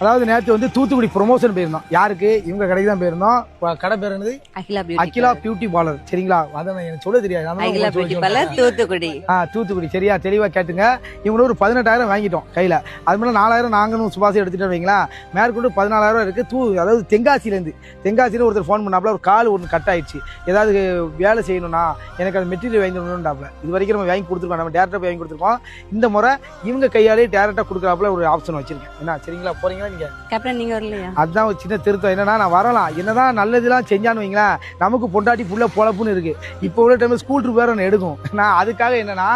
அதாவது நேற்று வந்து தூத்துக்குடி ப்ரொமோஷன் போயிருந்தோம். யாருக்கு? இவங்க கடைக்கு தான் போயிருந்தோம். கடை பேர் என்னது? Akila beauty Akila beauty parlour சரிங்களா? அதை எனக்கு சொல்ல தெரியாது. தூத்துக்குடி. ஆ தூத்துக்குடி. சரியா? தெளிவாக கேட்டுங்க. இவங்களும் ஒரு பதினெட்டாயிரம் வாங்கிட்டோம் கையில். அது மேலே நாலாயிரம் நாங்களும் சுபாசி எடுத்துட்டு வைங்களேன். மேற்கொண்டு பதினாலாயிரம் இருக்குது தூ அதாவது தென்காசிலேருந்து தென்காசியில் ஒருத்தர் ஃபோன் பண்ணாப்புல. ஒரு கால் ஒன்று கட் ஆயிடுச்சு. ஏதாவது வேலை செய்யணும்னா எனக்கு அந்த மெட்டீரியல் வாங்கி தரணும்டாப்புல இது வரைக்கும் நம்ம வாங்கி கொடுத்துருக்கோம். நம்ம டேரக்டாக வாங்கி கொடுத்துருக்கோம். இந்த முறை இவங்க கையாலே டேரக்டாக கொடுக்குறாப்புல ஒரு ஆப்ஷன் வச்சிருக்கேன். என்ன? சரிங்களா? கேப்டன் நீங்க வரலையா? அதுதான் ஒரு சின்ன திருத்தம். என்னன்னா நான் வரலாம். என்னதான் நல்லதெல்லாம் செஞ்சான்னு வைங்களேன் நமக்கு பொண்டாட்டி புள்ள பொழப்புன்னு இருக்கு. இப்போ உள்ள டைம் ஸ்கூல் ட்ரிப் வேற ஒன்று எடுக்கும். நான் அதுக்காக என்னன்னா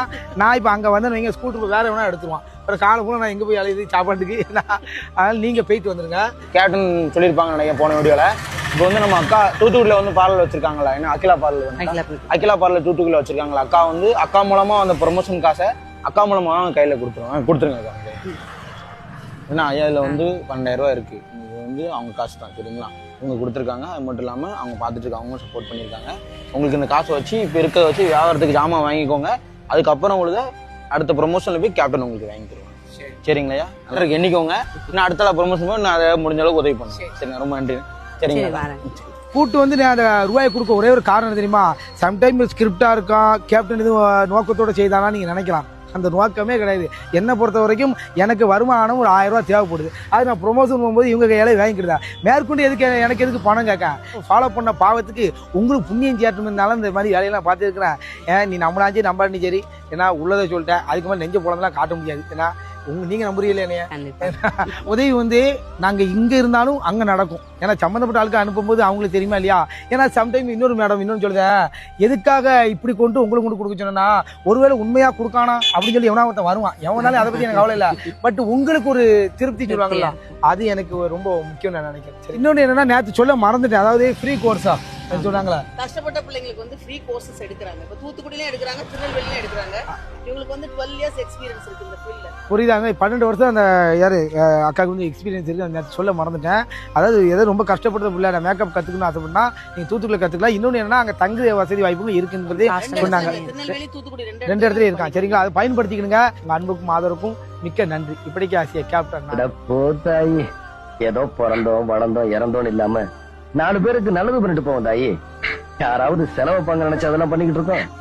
நான் இப்போ அங்கே வந்து வைங்க ஸ்கூல் ட்ரிப் வேற வேணா எடுத்துருவான். அப்புறம் காலை கூட நான் எங்கே போய் அலையுது சாப்பாட்டுக்கு? அதனால நீங்கள் போயிட்டு வந்துருங்க. கேப்டன் சொல்லியிருப்பாங்க நினைக்கிறேன் போன வீடியோல இப்போ வந்து நம்ம அக்கா தூத்துக்குடியில் வந்து பார்லர் வச்சிருக்காங்களா என்ன அகிலா பார்லர் அகிலா பார்லர் தூத்துக்குடியில் வச்சிருக்காங்களா அக்கா வந்து அக்கா மூலமா அந்த ப்ரொமோஷன் காசை அக்கா மூலமா அவங்க கையில கொடுத்துருவாங்க. கொடுத்துருங்க அக்கா. ஏன்னா ஐயா இதுல வந்து பன்னெண்டாயிரம் ரூபாய் இருக்கு. இது வந்து அவங்க காசு தான் சரிங்களா? இவங்க கொடுத்துருக்காங்க. அது மட்டும் இல்லாமல் அவங்க பார்த்துட்டு இருக்காங்க அவங்களும் சப்போர்ட் பண்ணியிருக்காங்க. உங்களுக்கு இந்த காசை வச்சு இப்போ இருக்கிறத வச்சு வியாபாரத்துக்கு ஜாமான் வாங்கிக்கோங்க. அதுக்கப்புறம் உங்களுக்கு அடுத்த ப்ரொமோஷனில் போய் கேப்டன் உங்களுக்கு வாங்கி தருவாங்க. சரிங்களையா நல்லா எண்ணிக்கோங்க. இன்னும் அடுத்த ப்ரொமோஷன் போய் நான் அதை முடிஞ்ச அளவுக்கு உதவி பண்ணுறேன் சரிங்க ரொம்ப நன்றி. சரி சரிங்களா கூட்டு வந்து நான் அந்த ரூபாயை கொடுக்க ஒரே ஒரு காரணம் தெரியுமா? சம்டைம் ஸ்கிரிப்டாக இருக்கும் கேப்டன் எதுவும் நோக்கத்தோட செய்தானா நீங்கள் நினைக்கலாம். அந்த நோக்கமே கிடையாது. என்னை பொறுத்த வரைக்கும் எனக்கு வருமானம் ஒரு ஆயிரம் ரூபா தேவைப்படுது. அது நான் ப்ரொமோஷன் போகும்போது இவங்க கையால வாங்கிக்கிறதா? மேற்கொண்டு எதுக்கு எனக்கு எதுக்கு பணம் கேட்க? ஃபாலோ பண்ண பாவத்துக்கு உங்களுக்கு புண்ணியம் சேட்டும் இருந்தாலும் இந்த மாதிரி வேலையெல்லாம் பார்த்துருக்கிறேன். ஏன் நீ நம்மளாச்சு நம்பாட்டி சரி. ஏன்னா உள்ளதை சொல்லிட்டேன். அதுக்கு மேலே நெஞ்ச போலலாம் காட்ட முடியாது. ஏன்னா உங்க நீங்கள் நம்புறீங்களே என்னைய. உதவி வந்து நாங்க இங்க இருந்தாலும் அங்க நடக்கும். ஏன்னா சம்மந்தப்பட்ட ஆளுக்கு அனுப்பும்போது அவங்களுக்கு தெரியுமா இல்லையா? ஏன்னா சம்டைம் இன்னொரு மேடம் இன்னொன்று சொல்லுதேன் எதுக்காக இப்படி கொண்டு உங்களுக்கு கொண்டு கொடுக்க சொன்னா ஒருவேளை உண்மையா கொடுக்கானா? அப்படின்னு சொல்லி எவனா ஒருத்தன் வருவான். எவனாலும் அதை பத்தி எனக்கு கவலை இல்லை. பட் உங்களுக்கு ஒரு திருப்தி சொல்லுவாங்கல்ல அது எனக்கு ரொம்ப முக்கியம் நான் நினைக்கிறேன். இன்னொன்று என்னன்னா நேற்று சொல்ல மறந்துட்டேன். அதாவது ஃப்ரீ கோர்ஸா சொன்னாங்களா கஷ்டப்பட்ட பிள்ளைங்களுக்கு வந்து ஃப்ரீ கோர்சஸ் எடுக்கிறாங்க. இப்போ தூத்துக்குடியிலும் எடுக்கிறாங்க திருநெல்வேலியும் எடுக்கிறாங்க. இவங்களுக்கு வந்து டுவெல் இயர்ஸ் எக்ஸ்பீரியன்ஸ் இருக்கு இந்த ஃபீல்ட்ல புரியுதாங்க பன்னெண்டு வருஷம் அந்த யாரு அக்காவுக்கு வந்து எக்ஸ்பீரியன்ஸ் இருக்கு. அந்த சொல்ல மறந்துட்டேன். அதாவது ஏதோ ரொம்ப கஷ்டப்படுற பிள்ளை நான் மேக்கப் கத்துக்கணும் ஆசைப்பட்டா நீங்க தூத்துக்குள்ள கத்துக்கலாம். இன்னொன்று என்னன்னா அங்க தங்கு வசதி வாய்ப்புகள் இருக்குன்றதே சொன்னாங்க. திருநெல்வேலி தூத்துக்குடி ரெண்டு ரெண்டு இடத்துல இருக்கான். சரிங்களா? அதை பயன்படுத்திக்கணுங்க உங்க அன்புக்கும் ஆதரவுக்கும் மிக்க நன்றி. இப்படிக்கு ஆசிய கேப்டன் அட போத்தாயி ஏதோ பிறந்தோம் வளர்ந்தோம் இறந்தோம் இல்லாம நாலு பேருக்கு நல்லது பண்ணிட்டு போவோம் தாயி. யாராவது செலவு பங்கு நினைச்சு அதெல்லாம் பண்ணிக்கிட்டு இருக்கோம்.